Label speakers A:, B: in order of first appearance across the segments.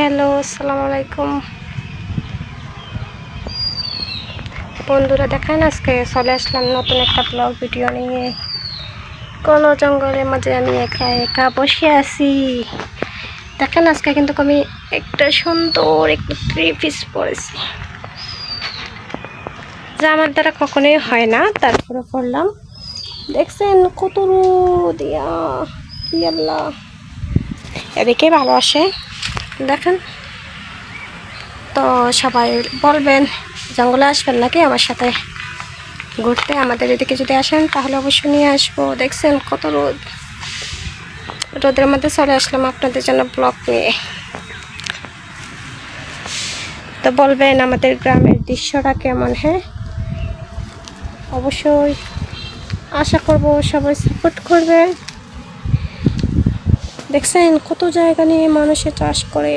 A: Hello, আসসালামু আলাইকুম। বন্ধুরা, দেখেন আজকে চলে আসলাম নতুন একটা ব্লগ ভিডিও নিয়ে। কোন জঙ্গলের মাঝে আমি একা একা বসে আছি। দেখেন আজকে কিন্তু আমি একটা সুন্দর একটা থ্রি পিস পরেছি। যা আমার দ্বারা কখনোই হয় না তারপরে পড়লাম দেখছেন কত রোদ, ইয়া, কি আল্লাহ। এদিকে ভালো আসে। দেখেন। তো সবাই বলবেন, জঙ্গলে আসবেন নাকি আমার সাথে ঘুরতে? আমাদের এদিকে যদি আসেন, তাহলে অবশ্যই নিয়ে আসব। দেখছেন কত রোদ। রোদের মধ্যে চলে আসলাম আপনাদের জন্য ব্লগ নিয়ে। তো বলবেন, আমাদের গ্রামের দৃশ্যটা কেমন হ্যাঁ? অবশ্যই আশা করব সবাই সাপোর্ট করবে। দেখছেন কত জায়গা নিয়ে মানুষে চাষ করে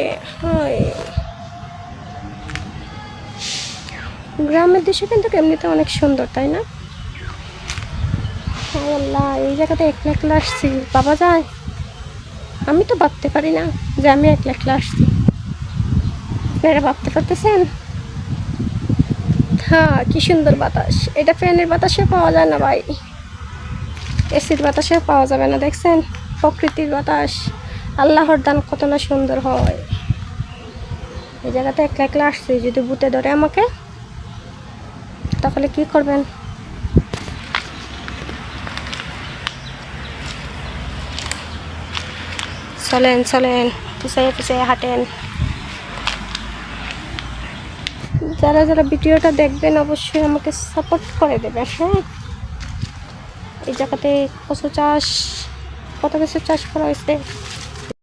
A: গ্রামের দৃশ্য কিন্তু এমনিতে অনেক সুন্দর, তাই না? এই জায়গাতে একলা একলা আসছি, বাবা যায়? আমি তো ভাবতে পারি না যে আমি একলা একলা আসছি। আপনারা ভাবতে পারতেছেন? হ্যাঁ কি সুন্দর বাতাস। এটা ফ্যানের বাতাসে পাওয়া যায় না ভাই। এসির বাতাসে পাওয়া যাবে না, দেখছেন? প্রকৃতির বাতাস আল্লাহর দান কত না সুন্দর হয়। এই জায়গাতে একলা একলা আসছি, যদি বুতে ধরে আমাকে, তাহলে কি করবেন? চলেন চলেন, পিছিয়ে পিছিয়ে হাঁটেন। যারা যারা ভিডিওটা দেখবেন, অবশ্যই আমাকে সাপোর্ট করে দেবেন হ্যাঁ? এই জায়গাতে কচু চাষ কত কিছু চাষ করা হয়েছে